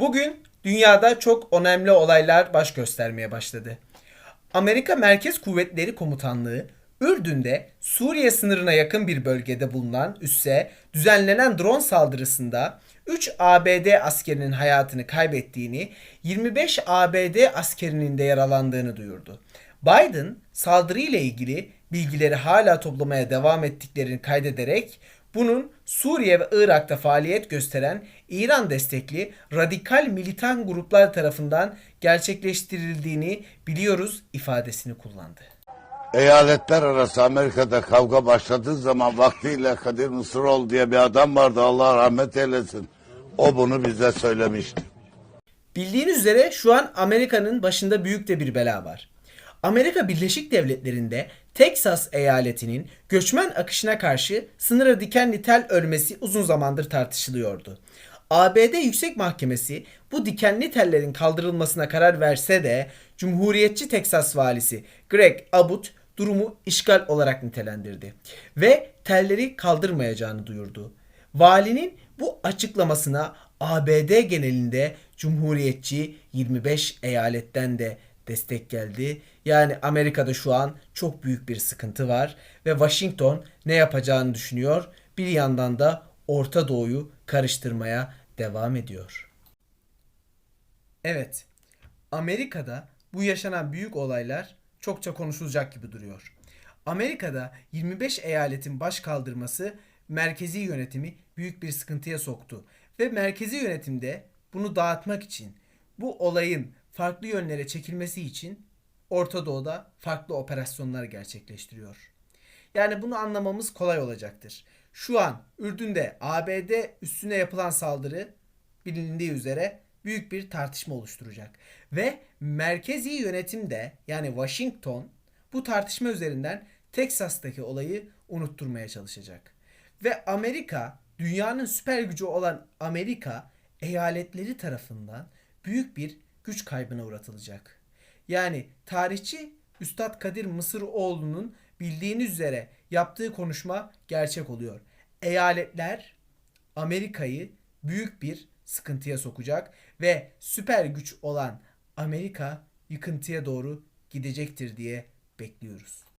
Bugün dünyada çok önemli olaylar baş göstermeye başladı. Amerika Merkez Kuvvetleri Komutanlığı Ürdün'de Suriye sınırına yakın bir bölgede bulunan üsse düzenlenen drone saldırısında 3 ABD askerinin hayatını kaybettiğini, 25 ABD askerinin de yaralandığını duyurdu. Biden saldırıyla ilgili bilgileri hala toplamaya devam ettiklerini kaydederek bunun Suriye ve Irak'ta faaliyet gösteren İran destekli radikal militan gruplar tarafından gerçekleştirildiğini biliyoruz ifadesini kullandı. Eyaletler arası Amerika'da kavga başladığı zaman vaktiyle Kadir Mısıroğlu diye bir adam vardı Allah rahmet eylesin. O bunu bize söylemişti. Bildiğiniz üzere şu an Amerika'nın başında büyük de bir bela var. Amerika Birleşik Devletleri'nde Teksas eyaletinin göçmen akışına karşı sınıra dikenli tel örmesi uzun zamandır tartışılıyordu. ABD Yüksek Mahkemesi bu dikenli tellerin kaldırılmasına karar verse de Cumhuriyetçi Teksas valisi Greg Abbott durumu işgal olarak nitelendirdi ve telleri kaldırmayacağını duyurdu. Valinin bu açıklamasına ABD genelinde Cumhuriyetçi 25 eyaletten de destek geldi. Yani Amerika'da şu an çok büyük bir sıkıntı var ve Washington ne yapacağını düşünüyor. Bir yandan da Orta Doğu'yu karıştırmaya devam ediyor. Evet. Amerika'da bu yaşanan büyük olaylar çokça konuşulacak gibi duruyor. Amerika'da 25 eyaletin baş kaldırması merkezi yönetimi büyük bir sıkıntıya soktu ve merkezi yönetimde bunu dağıtmak için bu olayın farklı yönlere çekilmesi için Orta Doğu'da farklı operasyonlar gerçekleştiriyor. Yani bunu anlamamız kolay olacaktır. Şu an Ürdün'de ABD üstüne yapılan saldırı bilindiği üzere büyük bir tartışma oluşturacak. Ve merkezi yönetimde yani Washington bu tartışma üzerinden Teksas'taki olayı unutturmaya çalışacak. Ve Amerika, dünyanın süper gücü olan Amerika eyaletleri tarafından büyük bir güç kaybına uğratılacak. Yani tarihçi Üstad Kadir Mısıroğlu'nun bildiğiniz üzere yaptığı konuşma gerçek oluyor. Eyaletler Amerika'yı büyük bir sıkıntıya sokacak ve süper güç olan Amerika yıkıntıya doğru gidecektir diye bekliyoruz.